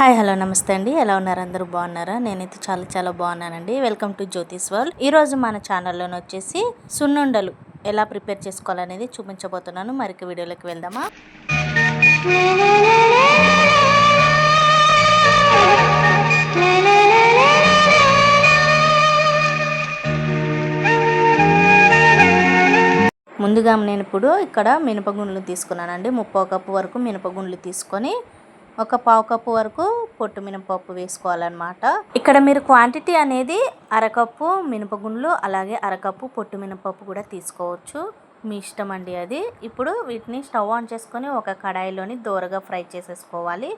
Hi hello నమస్తే అండి. ఎలా ఉన్నారు? అందరూ బాగున్నారా? నేనైతే చాలా చాలా బాగున్నానండి. Welcome to Jyotish world. ఈరోజు మన ఛానల్లోనే వచ్చేసి సున్నుండలు. ఎలా ప్రిపేర్ చేసుకోవాలనేది చూపించబోతున్నాను. మరికి వీడియోలోకి వెళ్దామా? ముందుగా నేను ఇప్పుడు ఇక్కడ మినపగుండ్లు తీసుకున్నానండి. ముప్పై కప్పు వరకు మినపగుండ్లు తీసుకొని ఒక పావు కప్పు వరకు పొట్టు మినపప్పు వేసుకోవాలన్నమాట. ఇక్కడ మీరు క్వాంటిటీ అనేది అరకప్పు మినపగుండ్లు అలాగే అరకప్పు పొట్టు మినపప్పు కూడా తీసుకోవచ్చు. మీ ఇష్టం అండి అది. ఇప్పుడు వీటిని స్టవ్ ఆన్ చేసుకొని ఒక కడాయిలోని దోరగా ఫ్రై చేసేసుకోవాలి.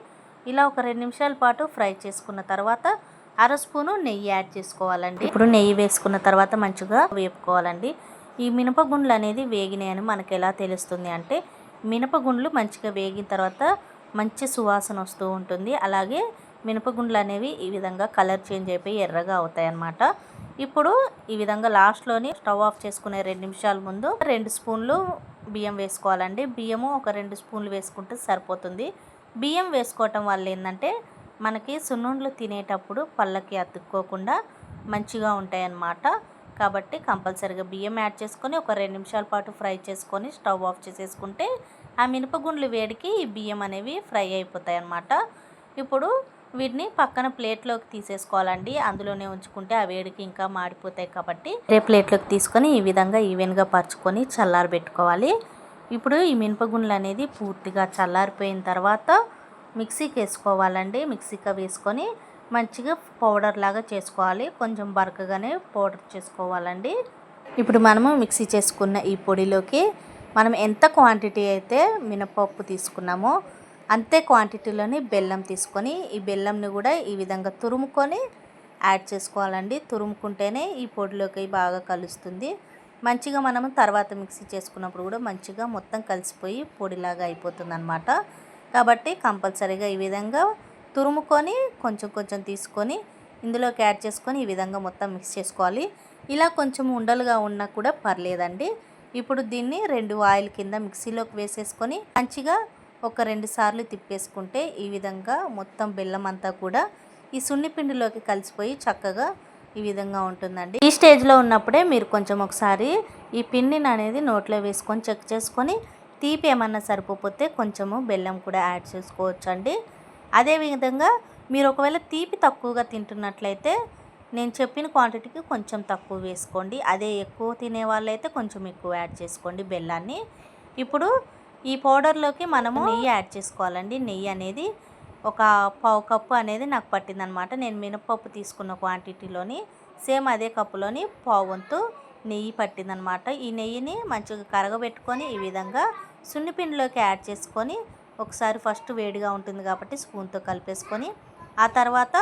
ఇలా ఒక రెండు నిమిషాల పాటు ఫ్రై చేసుకున్న తర్వాత అర స్పూను నెయ్యి యాడ్ చేసుకోవాలండి. ఇప్పుడు నెయ్యి వేసుకున్న తర్వాత మంచిగా వేపుకోవాలండి. ఈ మినపగుండ్లు అనేది వేగినాయని మనకు ఎలా తెలుస్తుంది అంటే మినపగుండ్లు మంచిగా వేగిన తర్వాత మంచి సువాసన వస్తూ ఉంటుంది. అలాగే మినపగుండ్లు అనేవి ఈ విధంగా కలర్ చేంజ్ అయిపోయి ఎర్రగా అవుతాయి అన్నమాట ఇప్పుడు ఈ విధంగా లాస్ట్లోని స్టవ్ ఆఫ్ చేసుకునే రెండు నిమిషాల ముందు రెండు స్పూన్లు బియ్యం వేసుకోవాలండి. బియ్యము ఒక రెండు స్పూన్లు వేసుకుంటే సరిపోతుంది. బియ్యం వేసుకోవటం వల్ల ఏంటంటే మనకి సున్నుండ్లు తినేటప్పుడు పళ్ళకి అతుక్కోకుండా మంచిగా ఉంటాయన్నమాట. కాబట్టి కంపల్సరీగా బియ్యం యాడ్ చేసుకొని ఒక రెండు నిమిషాల పాటు ఫ్రై చేసుకొని స్టవ్ ఆఫ్ చేసేసుకుంటే ఆ మినపగుండ్లు వేడికి ఈ బియ్యం అనేవి ఫ్రై అయిపోతాయి అన్నమాట. ఇప్పుడు వీటిని పక్కన ప్లేట్లోకి తీసేసుకోవాలండి. అందులోనే ఉంచుకుంటే ఆ వేడికి ఇంకా మాడిపోతాయి కాబట్టి రేపు ప్లేట్లోకి తీసుకొని ఈ విధంగా ఈవెన్గా పరుచుకొని చల్లారబెట్టుకోవాలి ఇప్పుడు ఈ మినపగుండ్లు అనేది పూర్తిగా చల్లారిపోయిన తర్వాత మిక్సీకి వేసుకోవాలండి. మిక్సీకి వేసుకొని మంచిగా పౌడర్ లాగా చేసుకోవాలి. కొంచెం బరకగానే పౌడర్ చేసుకోవాలండి. ఇప్పుడు మనము మిక్సీ చేసుకున్న ఈ పొడిలోకి మనం ఎంత క్వాంటిటీ అయితే మినపప్పు తీసుకున్నామో అంతే క్వాంటిటీలోని బెల్లం తీసుకొని ఈ బెల్లంని కూడా ఈ విధంగా తురుముకొని యాడ్ చేసుకోవాలండి. తురుముకుంటేనే ఈ పొడిలోకి బాగా కలుస్తుంది. మంచిగా మనం తర్వాత మిక్సీ చేసుకున్నప్పుడు కూడా మంచిగా మొత్తం కలిసిపోయి పొడిలాగా అయిపోతుంది అనమాట కాబట్టి కంపల్సరీగా ఈ విధంగా తురుముకొని కొంచెం కొంచెం తీసుకొని ఇందులోకి యాడ్ చేసుకొని ఈ విధంగా మొత్తం మిక్స్ చేసుకోవాలి. ఇలా కొంచెం ఉండలుగా ఉన్నా కూడా పర్లేదండి. ఇప్పుడు దీన్ని రెండు ఆయిల్ కింద మిక్సీలోకి వేసేసుకొని మంచిగా ఒక రెండు సార్లు తిప్పేసుకుంటే ఈ విధంగా మొత్తం బెల్లం అంతా కూడా ఈ సున్నిపిండిలోకి కలిసిపోయి చక్కగా ఈ విధంగా ఉంటుందండి. ఈ స్టేజ్లో ఉన్నప్పుడే మీరు కొంచెం ఒకసారి ఈ పిండిని అనేది నోట్లో వేసుకొని చెక్ చేసుకొని తీపి ఏమన్నా సరిపోతే కొంచెము బెల్లం కూడా యాడ్ చేసుకోవచ్చు అండి అదేవిధంగా మీరు ఒకవేళ తీపి తక్కువగా తింటున్నట్లయితే నేను చెప్పిన క్వాంటిటీకి కొంచెం తక్కువ వేసుకోండి. అదే ఎక్కువ తినే వాళ్ళైతే కొంచెం ఎక్కువ యాడ్ చేసుకోండి బెల్లాన్ని. ఇప్పుడు ఈ పౌడర్లోకి మనము నెయ్యి యాడ్ చేసుకోవాలండి. నెయ్యి అనేది ఒక పావు కప్పు అనేది నాకు పట్టిందనమాట. నేను మినపప్పు తీసుకున్న క్వాంటిటీలోని సేమ్ అదే కప్పులోని పావు వంతు నెయ్యి పట్టిందనమాట. ఈ నెయ్యిని మంచిగా కరగబెట్టుకొని ఈ విధంగా సున్నిపిండిలోకి యాడ్ చేసుకొని ఒకసారి ఫస్ట్ వేడిగా ఉంటుంది కాబట్టి స్పూన్తో కలిపేసుకొని ఆ తర్వాత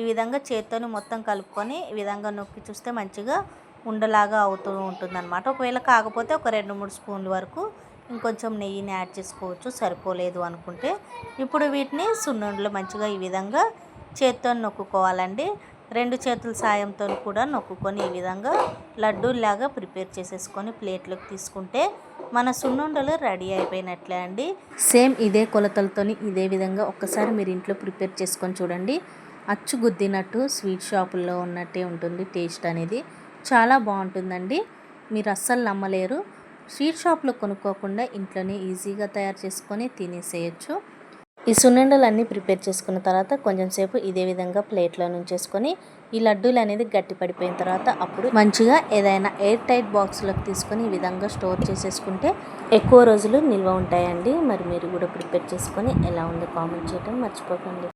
ఈ విధంగా చేత్తోని మొత్తం కలుపుకొని ఈ విధంగా నొక్కి చూస్తే మంచిగా ఉండలాగా అవుతూ ఉంటుంది అనమాట ఒకవేళ కాకపోతే ఒక రెండు మూడు స్పూన్ల వరకు ఇంకొంచెం నెయ్యిని యాడ్ చేసుకోవచ్చు సరిపోలేదు అనుకుంటే. ఇప్పుడు వీటిని సున్నుండలు మంచిగా ఈ విధంగా చేత్తో నొక్కుకోవాలండి. రెండు చేతుల సాయంతో కూడా నొక్కుకొని ఈ విధంగా లడ్డూలాగా ప్రిపేర్ చేసేసుకొని ప్లేట్లోకి తీసుకుంటే మన సున్నుండలు రెడీ అయిపోయినట్లే అండి. సేమ్ ఇదే కొలతలతోని ఇదే విధంగా ఒక్కసారి మీరు ఇంట్లో ప్రిపేర్ చేసుకొని చూడండి. అచ్చు గుద్దినట్టు స్వీట్ షాపుల్లో ఉన్నట్టే ఉంటుంది టేస్ట్ అనేది. చాలా బాగుంటుందండి. మీరు అస్సలు నమ్మలేరు. స్వీట్ షాప్లో కొనుక్కోకుండా ఇంట్లోనే ఈజీగా తయారు చేసుకొని తినేసేయచ్చు. ఈ సున్నుండలు అన్నీ ప్రిపేర్ చేసుకున్న తర్వాత కొంచెం సేపు ఇదే విధంగా ప్లేట్లో నుంచేసుకొని ఈ లడ్డూలు అనేది గట్టి పడిపోయిన తర్వాత అప్పుడు మంచిగా ఏదైనా ఎయిర్ టైట్ బాక్స్లోకి తీసుకొని ఈ విధంగా స్టోర్ చేసేసుకుంటే ఎక్కువ రోజులు నిల్వ ఉంటాయండి. మరి మీరు కూడా ప్రిపేర్ చేసుకొని ఎలా ఉందో కామెంట్ చేయడం మర్చిపోకండి.